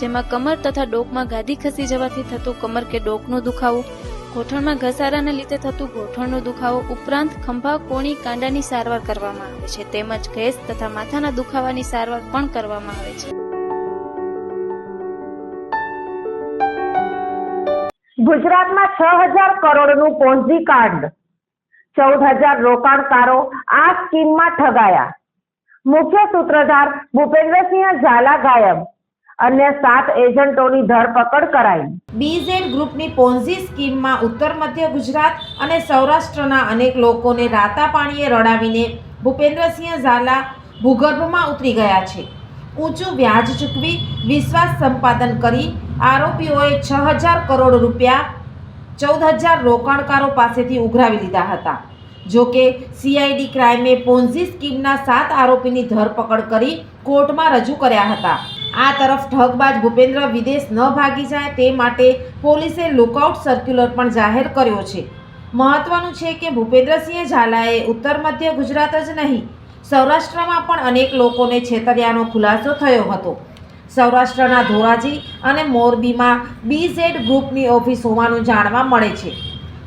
જેમાં કમર તથા ડોકમાં ગાદી ખસી જવાથી થતું કમર કે ડોકનો દુખાવો, ગોઠણમાં ઘસારાને લીધે થતું ગોઠણનો દુખાવો ઉપરાંત ખંભા, કોણી, કાંડાની સારવાર કરવામાં આવે છે. તેમજ ગેસ તથા માથાના દુખાવાની સારવાર પણ કરવામાં આવે છે. ગુજરાતમાં છ હજાર કરોડનું પોન્ઝી કાર્ડ, ચૌદ હજાર રોકાણકારો આ સ્કીમમાં ઠગાયા. મુખ્ય સૂત્રધાર ભૂપેન્દ્રસિંહ ઝાલા ગાયબ અન્ય સાત એજન્ટોની ધરપકડ કરાઈ. બીઝેડ ગ્રુપની પોન્ઝી સ્કીમમાં ઉત્તર મધ્ય ગુજરાત અને સૌરાષ્ટ્રના અનેક લોકોને રાતા પાણીએ રડાવીને ભૂપેન્દ્રસિંહ ઝાલા ભૂગર્ભમાં ઉતરી ગયા છે. ઊંચું વ્યાજ ચૂકવી વિશ્વાસ સંપાદન કરી આરોપીઓએ છ હજાર કરોડ રૂપિયા, ચૌદ હજાર રોકાણકારો પાસેથી ઉઘરાવી લીધા હતા. જો કે સીઆઈડી ક્રાઇમે પોન્ઝી સ્કીમના સાત આરોપીની ધરપકડ કરી કોર્ટમાં રજૂ કર્યા હતા. આ તરફ ઠગબાજ ભૂપેન્દ્ર વિદેશ ન ભાગી જાય તે માટે પોલીસે લુકઆઉટ સર્ક્યુલર પણ જાહેર કર્યો છે. મહત્વનું છે કે ભૂપેન્દ્રસિંહ ઝાલાએ ઉત્તર મધ્ય ગુજરાત જ નહીં, સૌરાષ્ટ્રમાં પણ અનેક લોકોને છેતર્યાનો ખુલાસો થયો હતો. સૌરાષ્ટ્રના ધોરાજી અને મોરબીમાં બીઝેડ ગ્રુપની ઓફિસ હોવાનું જાણવા મળે છે.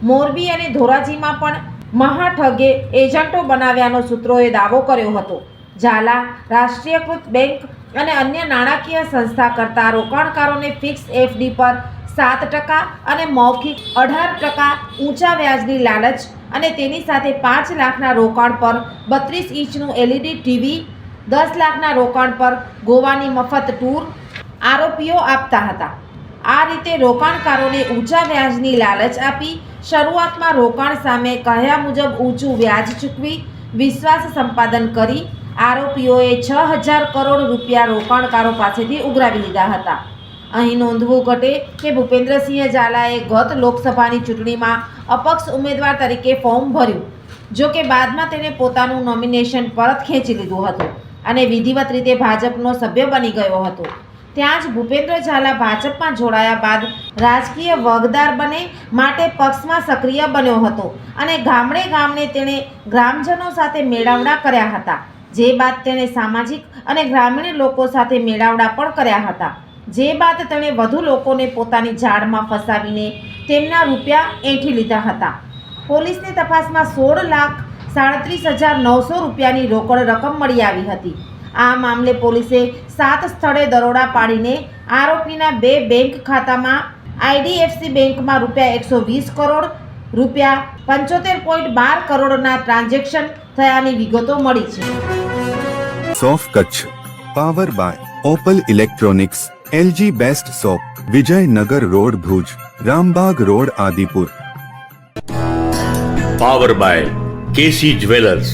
મોરબી અને ધોરાજીમાં પણ મહાઠગે એજન્ટો બનાવ્યાનો સૂત્રોએ દાવો કર્યો હતો. ઝાલા, રાષ્ટ્રીયકૃત બેંક અને અન્ય નાણાકીય સંસ્થા કરતા રોકાણકારોને ફિક્સ એફડી પર સાત ટકા અને મૌખિક અઢાર ટકા ઊંચા વ્યાજની લાલચ અને તેની સાથે પાંચ લાખના રોકાણ પર બત્રીસ ઇંચનું એલઈડી ટીવી, દસ લાખના રોકાણ પર ગોવાની મફત ટૂર આરોપીઓ આપતા હતા. આ રીતે રોકાણકારોને ઊંચા વ્યાજની લાલચ આપી શરૂઆતમાં રોકાણ સામે કહ્યા મુજબ ઊંચું વ્યાજ ચૂકવી વિશ્વાસ સંપાદન કરી આરોપીઓએ છ હજાર કરોડ રૂપિયા રોકાણકારો પાસેથી ઉઘરાવી લીધા હતા. અહીં નોંધવું ઘટે કે ભૂપેન્દ્રસિંહ ઝાલાએ ગત લોકસભાની ચૂંટણીમાં અપક્ષ ઉમેદવાર તરીકે ફોર્મ ભર્યું, જો કે બાદમાં તેણે પોતાનું નોમિનેશન પરત ખેંચી લીધું હતું અને વિધિવત રીતે ભાજપનો સભ્ય બની ગયો હતો. ત્યાં જ ભૂપેન્દ્ર ઝાલા ભાજપમાં જોડાયા બાદ રાજકીય વગદાર બને માટે પક્ષમાં સક્રિય બન્યો હતો અને ગામડે ગામને તેણે ગ્રામજનો સાથે મેળાવડા કર્યા હતા, જે બાદ તેણે સામાજિક અને ગ્રામીણ લોકો સાથે મેળાવડા પણ કર્યા હતા. જે બાદ તેણે વધુ લોકોને પોતાની જાળમાં ફસાવીને તેમના રૂપિયા એંઠી લીધા હતા. પોલીસની તપાસમાં સોળ લાખ સાડત્રીસ હજાર નવસો રૂપિયાની રોકડ રકમ મળી આવી હતી. આ મામલે પોલીસે સાત સ્થળે દરોડા પાડીને આરોપીના બે બેંક ખાતામાં આઈડીએફસી બેંકમાં રૂપિયા એકસો વીસ કરોડ રૂપિયા પંચોતેર પોઈન્ટ બાર કરોડના ટ્રાન્ઝેક્શન થયાની વિગતો મળી છે. સોફ Kutch power by Opal electronics LG best shop Vijaynagar road Bhuj Rambag road Adipur. Power by KC jewellers.